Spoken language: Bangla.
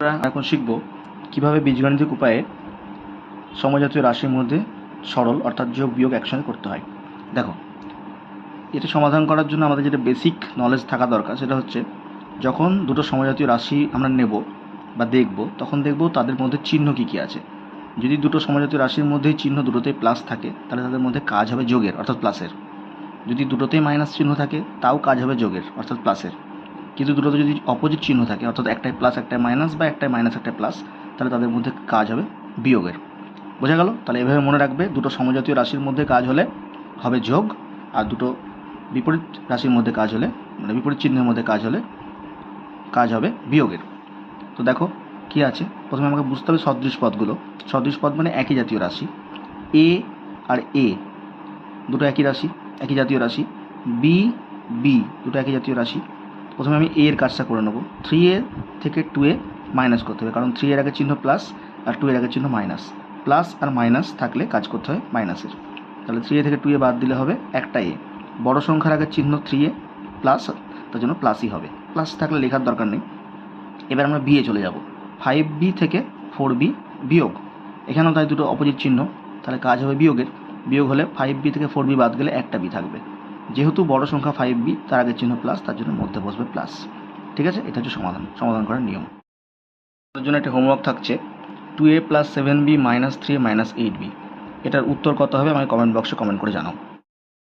এখন শিখব কীভাবে বীজগাণিতিক উপায়ে সমজাতীয় রাশির মধ্যে সরল অর্থাৎ যোগ বিয়োগ একসঙ্গে করতে হয়। দেখো, এটা সমাধান করার জন্য আমাদের যেটা বেসিক নলেজ থাকা দরকার সেটা হচ্ছে যখন দুটো সমজাতীয় রাশি আমরা নেব বা দেখব, তখন দেখব তাদের মধ্যে চিহ্ন কী কী আছে। যদি দুটো সমজাতীয় রাশির মধ্যেই চিহ্ন দুটোতেই প্লাস থাকে, তাহলে তাদের মধ্যে কাজ হবে যোগের অর্থাৎ প্লাসের যদি দুটোতেই মাইনাস চিহ্ন থাকে, তাও কাজ হবে যোগের অর্থাৎ প্লাসের কিন্তু দুটোতে যদি অপোজিট চিহ্ন থাকে, অর্থাৎ একটাই প্লাস একটাই মাইনাস বা একটাই মাইনাস একটাই প্লাস তাহলে তাদের মধ্যে কাজ হবে বিয়োগের। বোঝা গেল? তাহলে এভাবে মনে রাখবে, দুটো সমজাতীয় রাশির মধ্যে কাজ হলে হবে যোগ, আর দুটো বিপরীত রাশির মধ্যে কাজ হলে মানে বিপরীত চিহ্নের মধ্যে কাজ হলে কাজ হবে বিয়োগের। তো দেখো, কি আছে? প্রথমে আমাকে বুঝতে হবে সদৃশ পদগুলো। সদৃশ পদ মানে একই জাতীয় রাশি। এ আর এ দুটো একই রাশি, একই জাতীয় রাশি। বি বি দুটো একই জাতীয় রাশি। প্রথমে আমি এ এর কাজটা করে নেব। থ্রি এ থেকে টু এ মাইনাস করতে হবে, কারণ থ্রি এর আগে চিহ্ন প্লাস আর টু এর আগে চিহ্ন মাইনাস প্লাস আর মাইনাস থাকলে কাজ করতে হয় মাইনাসের তাহলে থ্রি এ থেকে টু এ বাদ দিলে হবে একটা এ বড় সংখ্যার আগে চিহ্ন থ্রি এ প্লাস তার জন্য প্লাসই হবে। প্লাস থাকলে লেখার দরকার নেই। এবার আমরা বিয়ে চলে যাব। ফাইভ বি থেকে ফোর বি বিয়োগ। এখানেও তাই দুটো অপোজিট চিহ্ন। তাহলে কাজ হবে বিয়োগের। বিয়োগ হলে ফাইভ বি থেকে ফোর বি বাদ গেলে একটা বি থাকবে। যেহেতু বড় সংখ্যা ফাইভ বি তার আগে চিহ্ন প্লাস তার জন্য মধ্যে বসবে প্লাস ঠিক আছে? এটা হচ্ছে সমাধান সমাধান করার নিয়ম। তার জন্য একটা হোমওয়ার্ক থাকছে। Two A plus seven B minus three minus eight B এটার উত্তর কত হবে আমাকে কমেন্ট বক্সে কমেন্ট করে জানাও।